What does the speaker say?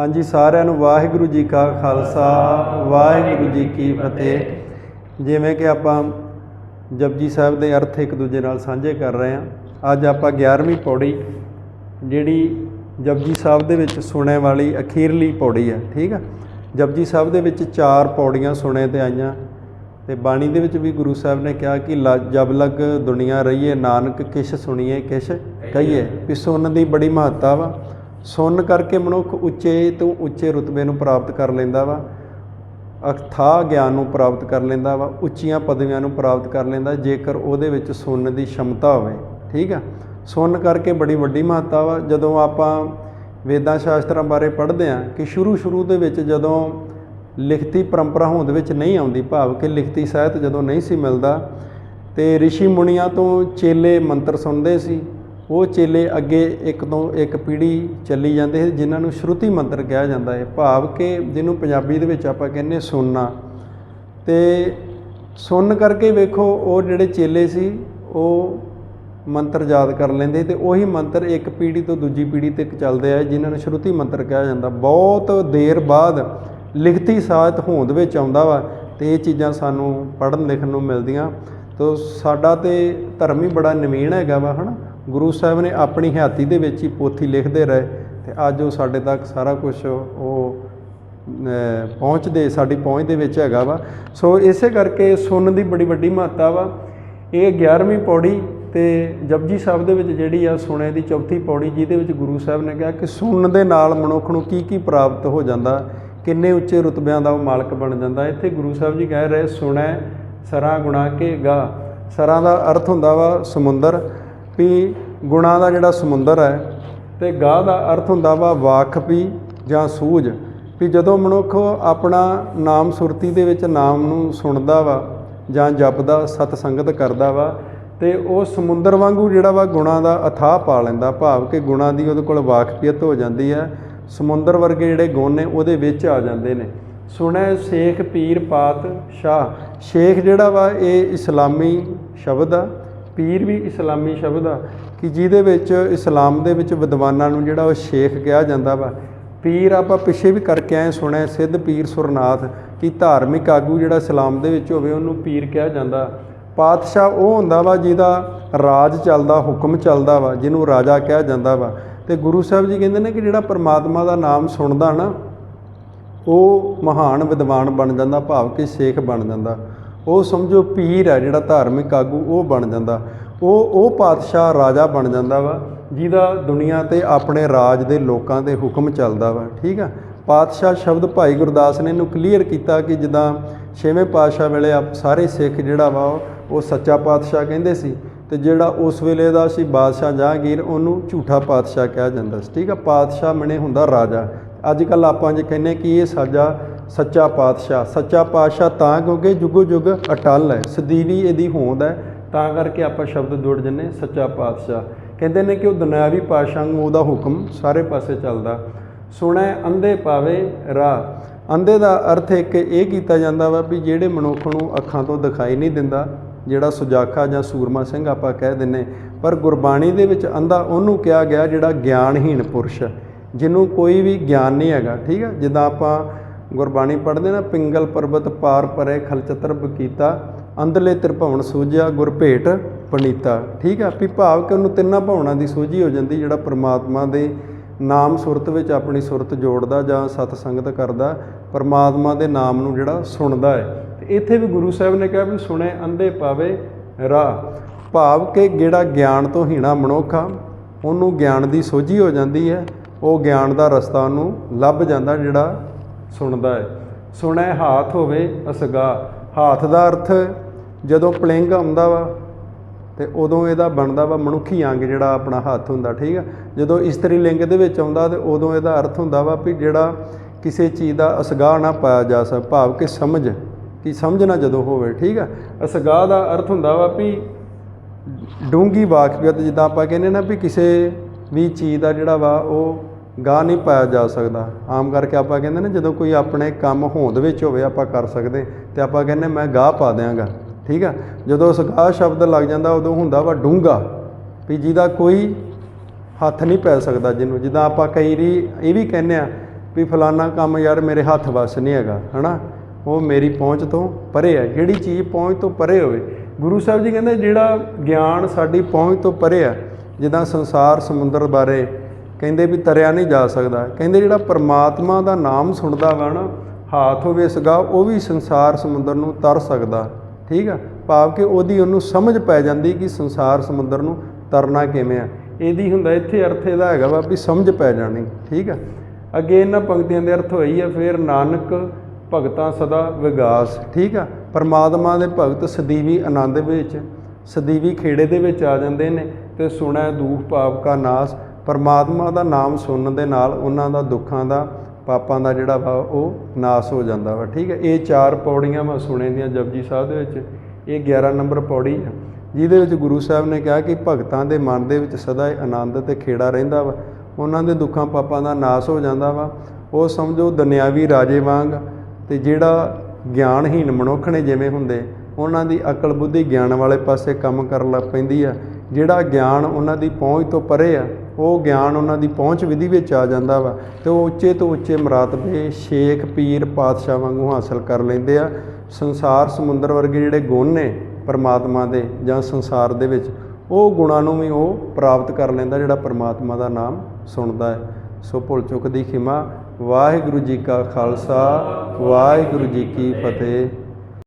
ਹਾਂਜੀ ਸਾਰਿਆਂ ਨੂੰ ਵਾਹਿਗੁਰੂ ਜੀ ਕਾ ਖਾਲਸਾ ਵਾਹਿਗੁਰੂ ਜੀ ਕੀ ਫਤਿਹ। ਜਿਵੇਂ ਕਿ ਆਪਾਂ ਜਪਜੀ ਸਾਹਿਬ ਦੇ ਅਰਥ ਇੱਕ ਦੂਜੇ ਨਾਲ ਸਾਂਝੇ ਕਰ ਰਹੇ ਹਾਂ। ਅੱਜ ਆਪਾਂ 11ਵੀਂ ਪੌੜੀ ਜਿਹੜੀ ਜਪਜੀ ਸਾਹਿਬ ਦੇ ਵਿੱਚ ਸੁਣੇ ਵਾਲੀ ਅਖੀਰਲੀ ਪੌੜੀ ਹੈ ਠੀਕ ਆ? ਜਪਜੀ ਸਾਹਿਬ ਦੇ ਵਿੱਚ ਚਾਰ ਪੌੜੀਆਂ ਸੁਣੇ ਤੇ ਆਈਆਂ ਤੇ ਬਾਣੀ ਦੇ ਵਿੱਚ ਵੀ ਗੁਰੂ ਸਾਹਿਬ ਨੇ ਕਿਹਾ ਕਿ ਜਬ ਲਗ ਦੁਨੀਆ ਰਹੀਏ ਨਾਨਕ ਕਿਛ ਸੁਣੀਏ ਕਿਛ ਕਹੀਏ। ਵੀ ਸੁਣਨ ਦੀ ਬੜੀ ਮਹੱਤਤਾ ਵਾ। ਸੁਣ ਕਰਕੇ ਮਨੁੱਖ ਉੱਚੇ, ਤੋਂ ਉੱਚੇ ਰੁਤਬੇ ਨੂੰ ਪ੍ਰਾਪਤ ਕਰ ਲੈਂਦਾ ਵਾ। ਅਥਾਹ ਗਿਆਨ ਨੂੰ ਪ੍ਰਾਪਤ ਕਰ ਲੈਂਦਾ ਵਾ, ਉੱਚੀਆਂ ਪਦਵੀਆਂ ਨੂੰ ਪ੍ਰਾਪਤ ਕਰ ਲੈਂਦਾ, ਜੇਕਰ ਉਹਦੇ ਵਿੱਚ ਸੁਣਨ ਦੀ ਸ਼ਮਤਾ ਹੋਵੇ। ਠੀਕ ਆ? ਸੁਣਨ ਕਰਕੇ ਬੜੀ ਵੱਡੀ ਮਹੱਤਤਾ ਵਾ। ਜਦੋਂ ਆਪਾਂ ਵੇਦਾਂ ਸ਼ਾਸਤਰਾਂ ਬਾਰੇ ਪੜ੍ਹਦੇ ਆ ਕਿ ਸ਼ੁਰੂ ਸ਼ੁਰੂ ਦੇ ਵਿੱਚ ਜਦੋਂ ਲਿਖਤੀ ਪਰੰਪਰਾ ਹੋਂਦ ਵਿੱਚ ਨਹੀਂ ਆਉਂਦੀ, ਭਾਵ ਕਿ ਲਿਖਤੀ ਸਾਹਿਤ ਜਦੋਂ ਨਹੀਂ ਸੀ ਮਿਲਦਾ, ਤੇ ઋષਿ ਮੁਨੀਆਂ ਤੋਂ ਚੇਲੇ ਮੰਤਰ ਸੁਣਦੇ ਸੀ ਉਹ ਚੇਲੇ ਅੱਗੇ ਇੱਕ ਤੋਂ ਇੱਕ ਪੀੜ੍ਹੀ ਚੱਲੀ ਜਾਂਦੇ ਸੀ, ਜਿਨ੍ਹਾਂ ਨੂੰ ਸ਼ਰੂਤੀ ਮੰਤਰ ਕਿਹਾ ਜਾਂਦਾ ਹੈ। ਭਾਵ ਕਿ ਜਿਹਨੂੰ ਪੰਜਾਬੀ ਦੇ ਵਿੱਚ ਆਪਾਂ ਕਹਿੰਦੇ ਸੁਣਨਾ। ਤੇ ਸੁਣ ਕਰਕੇ ਵੇਖੋ, ਉਹ ਜਿਹੜੇ ਚੇਲੇ ਸੀ, ਉਹ ਮੰਤਰ ਯਾਦ ਕਰ ਲੈਂਦੇ ਤੇ ਉਹੀ ਮੰਤਰ ਇੱਕ ਪੀੜ੍ਹੀ ਤੋਂ ਦੂਜੀ ਪੀੜ੍ਹੀ ਤੱਕ ਚੱਲਦੇ ਆ ਜਿਨ੍ਹਾਂ ਨੂੰ ਸ਼ਰੂਤੀ ਮੰਤਰ ਕਿਹਾ ਜਾਂਦਾ। ਬਹੁਤ ਦੇਰ ਬਾਅਦ ਲਿਖਤੀ ਸਾਹਿਤ ਹੋਂਦ ਵਿੱਚ ਆਉਂਦਾ ਵਾ ਤੇ ਇਹ ਚੀਜ਼ਾਂ ਸਾਨੂੰ ਪੜ੍ਹਨ ਲਿਖਣ ਨੂੰ ਮਿਲਦੀਆਂ। ਤੋ ਸਾਡਾ ਤੇ ਧਰਮ ਹੀ ਬੜਾ ਨਵੀਨ ਹੈਗਾ ਵਾ, ਹਨਾ? ਗੁਰੂ ਸਾਹਿਬ ਨੇ ਆਪਣੀ ਹਯਾਤੀ ਦੇ ਵਿੱਚ ਹੀ ਪੋਥੀ ਲਿਖਦੇ ਰਹੇ ਤੇ ਅੱਜ ਉਹ ਸਾਡੇ ਤੱਕ ਸਾਰਾ ਕੁਝ ਉਹ, ਅਹ, ਪਹੁੰਚਦੇ, ਸਾਡੀ ਪਹੁੰਚ ਦੇ ਵਿੱਚ ਹੈਗਾ ਵਾ। ਸੋ ਇਸੇ ਕਰਕੇ ਸੁਣਨ ਦੀ ਬੜੀ ਵੱਡੀ ਮਹੱਤਤਾ ਵਾ। ਇਹ 11ਵੀਂ ਪੌੜੀ ਤੇ ਜਪਜੀ ਸਾਹਿਬ ਦੇ ਵਿੱਚ ਜਿਹੜੀ ਆ ਸੁਣੇ ਦੀ ਚੌਥੀ ਪੌੜੀ, ਜਿਹਦੇ ਵਿੱਚ ਗੁਰੂ ਸਾਹਿਬ ਨੇ ਕਿਹਾ ਕਿ ਸੁਣਨ ਦੇ ਨਾਲ ਮਨੁੱਖ ਨੂੰ ਕੀ ਕੀ ਪ੍ਰਾਪਤ ਹੋ ਜਾਂਦਾ, ਕਿੰਨੇ ਉੱਚੇ ਰੁਤਬਿਆਂ ਦਾ ਉਹ ਮਾਲਕ ਬਣ ਜਾਂਦਾ। ਇੱਥੇ ਗੁਰੂ ਸਾਹਿਬ ਜੀ ਕਹਿ ਰਹੇ, ਸੁਣੈ, ਸਰਾਂ ਗੁਣਾ ਕੇ ਗਾ। ਸਰਾਂ ਦਾ ਅਰਥ ਹੁੰਦਾ ਵਾ ਸਮੁੰਦਰ। ਵੀ ਗੁਣਾਂ ਦਾ ਜਿਹੜਾ ਸਮੁੰਦਰ ਹੈ ਤੇ ਗਾਹ ਦਾ ਅਰਥ ਹੁੰਦਾ ਵਾ ਵਾਕਫੀ ਜਾਂ ਸੂਝ। ਵੀ ਜਦੋਂ ਮਨੁੱਖ ਆਪਣਾ ਨਾਮ ਸੁਰਤੀ ਦੇ ਵਿੱਚ ਨਾਮ ਨੂੰ ਸੁਣਦਾ ਵਾ ਜਾਂ ਜਪਦਾ ਸਤ ਸੰਗਤ ਕਰਦਾ ਵਾ ਤੇ ਉਹ ਸਮੁੰਦਰ ਵਾਂਗੂ ਜਿਹੜਾ ਵਾ ਗੁਣਾ ਦਾ ਅਥਾਹ ਪਾ ਲੈਂਦਾ, ਭਾਵ ਕਿ ਗੁਣਾ ਦੀ ਉਹਦੇ ਕੋਲ ਵਾਕਫੀਅਤ ਹੋ ਜਾਂਦੀ ਹੈ, ਸਮੁੰਦਰ ਵਰਗੇ ਜਿਹੜੇ ਗੁਣ ਨੇ ਉਹਦੇ ਵਿੱਚ ਆ ਜਾਂਦੇ ਨੇ। ਸੁਣੈ ਸ਼ੇਖ ਪੀਰ ਪਾਤ ਸ਼ਾਹ। ਸ਼ੇਖ ਜਿਹੜਾ ਵਾ ਇਹ ਇਸਲਾਮੀ ਸ਼ਬਦ ਆ। ਪੀਰ ਵੀ ਇਸਲਾਮੀ ਸ਼ਬਦ ਆ, ਕਿ ਜਿਹਦੇ ਵਿੱਚ ਇਸਲਾਮ ਦੇ ਵਿੱਚ ਵਿਦਵਾਨਾਂ ਨੂੰ ਜਿਹੜਾ ਉਹ ਸ਼ੇਖ ਕਿਹਾ ਜਾਂਦਾ ਵਾ। ਪੀਰ ਆਪਾਂ ਪਿੱਛੇ ਵੀ ਕਰਕੇ ਆਏ ਸੁਣਿਆ, ਸਿੱਧ ਪੀਰ ਸੁਰਨਾਥ, ਕਿ ਧਾਰਮਿਕ ਆਗੂ ਜਿਹੜਾ ਇਸਲਾਮ ਦੇ ਵਿੱਚ ਹੋਵੇ, ਉਹਨੂੰ ਪੀਰ ਕਿਹਾ ਜਾਂਦਾ। ਪਾਤਸ਼ਾਹ ਉਹ ਹੁੰਦਾ ਵਾ ਜਿਹਦਾ ਰਾਜ ਚੱਲਦਾ, ਹੁਕਮ ਚੱਲਦਾ ਵਾ, ਜਿਹਨੂੰ ਰਾਜਾ ਕਿਹਾ ਜਾਂਦਾ ਵਾ। ਤੇ ਗੁਰੂ ਸਾਹਿਬ ਜੀ ਕਹਿੰਦੇ ਨੇ ਕਿ ਜਿਹੜਾ ਪਰਮਾਤਮਾ ਦਾ ਨਾਮ ਸੁਣਦਾ ਨਾ, ਉਹ ਮਹਾਨ ਵਿਦਵਾਨ ਬਣ ਜਾਂਦਾ, ਭਾਵ ਕਿ ਸੇਖ ਬਣ ਜਾਂਦਾ। ਉਹ ਸਮਝੋ ਪੀਰ ਹੈ ਜਿਹੜਾ ਧਾਰਮਿਕ ਆਗੂ, ਉਹ ਬਣ ਜਾਂਦਾ। ਉਹ ਉਹ ਪਾਤਸ਼ਾਹ ਰਾਜਾ ਬਣ ਜਾਂਦਾ ਵਾ, ਜਿਹਦਾ ਦੁਨੀਆ ਤੇ ਆਪਣੇ ਰਾਜ ਦੇ ਲੋਕਾਂ ਦੇ ਹੁਕਮ ਚੱਲਦਾ ਵਾ, ਠੀਕ ਆ? ਪਾਤਸ਼ਾਹ ਸ਼ਬਦ ਭਾਈ ਗੁਰਦਾਸ ਨੇ ਇਹਨੂੰ ਕਲੀਅਰ ਕੀਤਾ ਕਿ ਜਿੱਦਾਂ ਛੇਵੇਂ ਪਾਤਸ਼ਾਹ ਵੇਲੇ ਆਪ ਸਾਰੇ ਸਿੱਖ ਜਿਹੜਾ ਵਾ, ਉਹ- ਉਹ ਸੱਚਾ ਪਾਤਸ਼ਾਹ ਕਹਿੰਦੇ ਸੀ ਤੇ ਜਿਹੜਾ ਉਸ ਵੇਲੇ ਦਾ ਸੀ ਬਾਦਸ਼ਾਹ ਜਹਾਂਗੀਰ, ਉਹਨੂੰ ਝੂਠਾ ਪਾਤਸ਼ਾਹ ਕਿਹਾ ਜਾਂਦਾ ਸੀ, ਠੀਕ ਆ? ਪਾਤਸ਼ਾਹ ਮਨੇ ਹੁੰਦਾ ਰਾਜਾ। ਅੱਜ ਕੱਲ ਆਪਾਂ ਜੇ ਕਹਿੰਨੇ ਕਿ ਇਹ ਸਾਡਾ ਸੱਚਾ ਪਾਤਸ਼ਾਹ ਸੱਚਾ ਪਾਤਸ਼ਾਹ ਤਾਂ ਕਿਉਂਕਿ ਜੁਗੋ ਜੁਗ ਅਟਲ ਹੈ ਸਦੀਵੀ ਇਹਦੀ ਹੋਂਦ ਹੈ, ਤਾਂ ਕਰਕੇ ਆਪਾਂ ਸ਼ਬਦ ਜੋੜ ਜੰਨੇ ਸੱਚਾ ਪਾਤਸ਼ਾਹ। ਕਹਿੰਦੇ ਨੇ ਕਿ ਉਹ ਦੁਨਿਆਵੀ ਪਾਤਸ਼ਾਹ ਨੂੰ ਉਹਦਾ ਹੁਕਮ ਸਾਰੇ ਪਾਸੇ ਚੱਲਦਾ। ਸੁਣੈ, ਅੰਧੇ ਪਾਵੇ ਰਾਹ। ਅੰਧੇ ਦਾ ਅਰਥ ਇੱਕ ਇਹ ਕੀਤਾ ਜਾਂਦਾ ਵਾ ਵੀ ਜਿਹੜੇ ਮਨੁੱਖ ਨੂੰ ਅੱਖਾਂ ਤੋਂ ਦਿਖਾਈ ਨਹੀਂ ਦਿੰਦਾ, ਜਿਹੜਾ ਸੁਜਾਖਾ ਜਾਂ ਸੂਰਮਾ ਸਿੰਘ ਆਪਾਂ ਕਹਿ ਦਿੰਨੇ ਪਰ ਗੁਰਬਾਣੀ ਦੇ ਵਿੱਚ ਅੰਧਾ ਉਹਨੂੰ ਕਿਹਾ ਗਿਆ ਜਿਹੜਾ ਗਿਆਨਹੀਣ ਪੁਰਸ਼ ਜਿਹਨੂੰ ਕੋਈ ਵੀ ਗਿਆਨ ਨਹੀਂ ਹੈਗਾ, ਠੀਕ ਹੈ? ਜਿੱਦਾਂ ਆਪਾਂ ਗੁਰਬਾਣੀ ਪੜ੍ਹਦੇ ਨਾ, ਪਿੰਗਲ ਪਰਬਤ ਪਾਰ ਪਰੇ ਖਲਚਤਰ ਬਕੀਤਾ ਅੰਧਲੇ ਤ੍ਰਿਭਵਨ ਸੂਝਿਆ, ਗੁਰ ਭੇਟ ਪਣੀਤਾ। ਠੀਕ ਆ, ਵੀ ਭਾਵ ਕਿ ਉਹਨੂੰ ਤਿੰਨਾਂ ਭਾਵਨਾ ਦੀ ਸੂਝੀ ਹੋ ਜਾਂਦੀ, ਜਿਹੜਾ ਪ੍ਰਮਾਤਮਾ ਦੇ ਨਾਮ ਸੁਰਤ ਵਿੱਚ ਆਪਣੀ ਸੁਰਤ ਜੋੜਦਾ ਜਾਂ ਸਤ ਸੰਗਤ ਕਰਦਾ, ਪਰਮਾਤਮਾ ਦੇ ਨਾਮ ਨੂੰ ਜਿਹੜਾ ਸੁਣਦਾ ਹੈ। ਤੇ ਇੱਥੇ ਵੀ ਗੁਰੂ ਸਾਹਿਬ ਨੇ ਕਿਹਾ ਵੀ ਸੁਣੇ ਅੰਧੇ ਪਾਵੇ ਰਾਹ। ਭਾਵ ਕਿ ਜਿਹੜਾ ਗਿਆਨ ਤੋਂ ਹੀਣਾ ਮਨੁੱਖ ਆ, ਉਹਨੂੰ ਗਿਆਨ ਦੀ ਸੋਝੀ ਹੋ ਜਾਂਦੀ ਹੈ, ਉਹ ਗਿਆਨ ਦਾ ਰਸਤਾ ਉਹਨੂੰ ਲੱਭ ਜਾਂਦਾ ਜਿਹੜਾ ਸੁਣਦਾ ਹੈ। ਸੁਣੈ ਹਾਥ ਹੋਵੇ ਅਸਗਾ। ਹਾਥ ਦਾ ਅਰਥ ਜਦੋਂ ਪਲਿੰਗ ਆਉਂਦਾ ਵਾ ਤੇ ਉਦੋਂ ਇਹਦਾ ਬਣਦਾ ਵਾ ਮਨੁੱਖੀ ਅੰਗ ਜਿਹੜਾ ਆਪਣਾ ਹੱਥ ਹੁੰਦਾ, ਠੀਕ ਆ? ਜਦੋਂ ਇਸਤਰੀ ਲਿੰਗ ਦੇ ਵਿੱਚ ਆਉਂਦਾ ਤੇ ਉਦੋਂ ਇਹਦਾ ਅਰਥ ਹੁੰਦਾ ਵਾ ਵੀ ਜਿਹੜਾ ਕਿਸੇ ਚੀਜ਼ ਦਾ ਅਸਗਾਹ ਨਾ ਪਾਇਆ ਜਾ ਸਕ, ਭਾਵ ਕਿ ਸਮਝ, ਕਿ ਸਮਝਣਾ ਜਦੋਂ ਹੋਵੇ, ਠੀਕ ਆ? ਅਸਗਾਹ ਦਾ ਅਰਥ ਹੁੰਦਾ ਵਾ ਵੀ ਡੂੰਗੀ ਵਾਕਫੀਅਤ ਜਿੱਦਾਂ ਆਪਾਂ ਕਹਿੰਦੇ ਨਾ ਵੀ ਕਿਸੇ ਵੀ ਚੀਜ਼ ਦਾ ਜਿਹੜਾ ਵਾ ਉਹ ਗਾਹ ਨਹੀਂ ਪਾਇਆ ਜਾ ਸਕਦਾ। ਆਮ ਕਰਕੇ ਆਪਾਂ ਕਹਿੰਦੇ ਨਾ ਜਦੋਂ ਕੋਈ ਆਪਣੇ ਕੰਮ ਹੋਂਦ ਵਿੱਚ ਹੋਵੇ ਆਪਾਂ ਕਰ ਸਕਦੇ, ਤੇ ਆਪਾਂ ਕਹਿੰਦੇ ਮੈਂ ਗਾਹ ਪਾ ਦਿਆਂਗਾ। ਠੀਕ ਆ? ਜਦੋਂ ਉਸ ਗਾਹ ਸ਼ਬਦ ਲੱਗ ਜਾਂਦਾ ਉਦੋਂ ਹੁੰਦਾ ਵਾ ਡੂੰਗਾ ਵੀ ਜਿਹਦਾ ਕੋਈ ਹੱਥ ਨਹੀਂ ਪੈ ਸਕਦਾ ਜਿਹਨੂੰ। ਜਿੱਦਾਂ ਆਪਾਂ ਕਈ ਰੀ ਇਹ ਵੀ ਕਹਿੰਦੇ ਆ ਵੀ ਫਲਾਨਾ ਕੰਮ ਯਾਰ ਮੇਰੇ ਹੱਥ ਵੱਸ ਨਹੀਂ ਹੈਗਾ, ਹਨਾ? ਉਹ ਮੇਰੀ ਪਹੁੰਚ ਤੋਂ ਪਰੇ ਹੈ ਜਿਹੜੀ ਚੀਜ਼ ਪਹੁੰਚ ਤੋਂ ਪਰੇ ਹੋਵੇ? ਗੁਰੂ ਸਾਹਿਬ ਜੀ ਕਹਿੰਦੇ ਜਿਹੜਾ ਗਿਆਨ ਸਾਡੀ ਪਹੁੰਚ ਤੋਂ ਪਰੇ ਹੈ ਜਿੱਦਾਂ ਸੰਸਾਰ ਸਮੁੰਦਰ ਬਾਰੇ ਕਹਿੰਦੇ ਵੀ ਤਰਿਆ ਨਹੀਂ ਜਾ ਸਕਦਾ। ਕਹਿੰਦੇ ਜਿਹੜਾ ਪਰਮਾਤਮਾ ਦਾ ਨਾਮ ਸੁਣਦਾ ਵਾ ਨਾ, ਹਾਥ ਹੋਵੇ ਸਗਾ, ਉਹ ਵੀ ਸੰਸਾਰ ਸਮੁੰਦਰ ਨੂੰ ਤਰ ਸਕਦਾ। ਠੀਕ ਆ? ਭਾਵ ਕਿ ਉਹਦੀ ਉਹਨੂੰ ਸਮਝ ਪੈ ਜਾਂਦੀ ਕਿ ਸੰਸਾਰ ਸਮੁੰਦਰ ਨੂੰ ਤਰਨਾ ਕਿਵੇਂ ਆ। ਇਹਦੀ ਹੁੰਦਾ ਇੱਥੇ ਅਰਥ ਇਹਦਾ ਹੈਗਾ ਵਾ ਵੀ ਸਮਝ ਪੈ ਜਾਣੀ। ਠੀਕ ਆ? ਅੱਗੇ ਇਹਨਾਂ ਪੰਕਤੀਆਂ ਦੇ ਅਰਥ ਹੋਈ ਆ, ਫਿਰ ਨਾਨਕ ਭਗਤਾਂ ਸਦਾ ਵਿਗਾਸ। ਠੀਕ ਆ? ਪਰਮਾਤਮਾ ਦੇ ਭਗਤ ਸਦੀਵੀ ਆਨੰਦ ਵਿੱਚ, ਸਦੀਵੀ ਖੇੜੇ ਦੇ ਵਿੱਚ ਆ ਜਾਂਦੇ ਨੇ ਤੇ ਸੁਣੈ ਦੂਖ ਪਾਪ ਕਾ ਨਾਸ। ਪਰਮਾਤਮਾ ਦਾ ਨਾਮ ਸੁਣਨ ਦੇ ਨਾਲ ਉਹਨਾਂ ਦਾ ਦੁੱਖਾਂ ਦਾ, ਪਾਪਾਂ ਦਾ ਜਿਹੜਾ ਵਾ ਉਹ ਨਾਸ ਹੋ ਜਾਂਦਾ ਵਾ। ਠੀਕ ਹੈ, ਇਹ ਚਾਰ ਪੌੜੀਆਂ ਮੈਂ ਸੁਣੇ ਦੀਆਂ ਜਪਜੀ ਸਾਹਿਬ ਦੇ ਵਿੱਚ, ਇਹ 11 ਨੰਬਰ ਪੌੜੀ ਹੈ ਜਿਹਦੇ ਵਿੱਚ ਗੁਰੂ ਸਾਹਿਬ ਨੇ ਕਿਹਾ ਕਿ ਭਗਤਾਂ ਦੇ ਮਨ ਦੇ ਵਿੱਚ ਸਦਾ ਹੀ ਆਨੰਦ ਤੇ ਖੇੜਾ ਰਹਿੰਦਾ ਵਾ। ਉਹਨਾਂ ਦੇ ਦੁੱਖਾਂ, ਪਾਪਾਂ ਦਾ ਨਾਸ ਹੋ ਜਾਂਦਾ ਵਾ। ਉਹ ਸਮਝੋ ਦੁਨਿਆਵੀ ਰਾਜੇ ਵਾਂਗ ਤੇ ਜਿਹੜਾ ਗਿਆਨਹੀਨ ਮਨੁੱਖ ਨੇ ਜਿਵੇਂ ਹੁੰਦੇ, ਉਹਨਾਂ ਦੀ ਅਕਲ ਬੁੱਧੀ ਗਿਆਨ ਵਾਲੇ ਪਾਸੇ ਕੰਮ ਕਰਨ ਲੱਗ ਪੈਂਦੀ ਆ। ਜਿਹੜਾ ਗਿਆਨ ਉਹਨਾਂ ਦੀ ਪਹੁੰਚ ਤੋਂ ਪਰੇ ਆ ਉਹ ਗਿਆਨ ਉਹਨਾਂ ਦੀ ਪਹੁੰਚ ਵਿਧੀ ਵਿੱਚ ਆ ਜਾਂਦਾ ਵਾ ਤੇ ਉਹ ਉੱਚੇ ਤੋਂ ਉੱਚੇ ਮਰਾਤਬੇ ਸ਼ੇਖ, ਪੀਰ, ਪਾਤਸ਼ਾਹ ਵਾਂਗੂ ਹਾਸਲ ਕਰ ਲੈਂਦੇ ਆ। ਸੰਸਾਰ ਸਮੁੰਦਰ ਵਰਗੇ ਜਿਹੜੇ ਗੁਣ ਨੇ ਪਰਮਾਤਮਾ ਦੇ ਜਾਂ ਸੰਸਾਰ ਦੇ ਵਿੱਚ, ਉਹ ਗੁਣਾਂ ਨੂੰ ਵੀ ਉਹ ਪ੍ਰਾਪਤ ਕਰ ਲੈਂਦਾ ਜਿਹੜਾ ਪਰਮਾਤਮਾ ਦਾ ਨਾਮ ਸੁਣਦਾ ਹੈ। ਸੋ ਭੁੱਲ ਚੁੱਕ ਦੀ ਖਿਮਾ, ਵਾਹਿਗੁਰੂ ਜੀ ਕਾ ਖਾਲਸਾ, ਵਾਹਿਗੁਰੂ ਜੀ ਕੀ ਫਤਿਹ।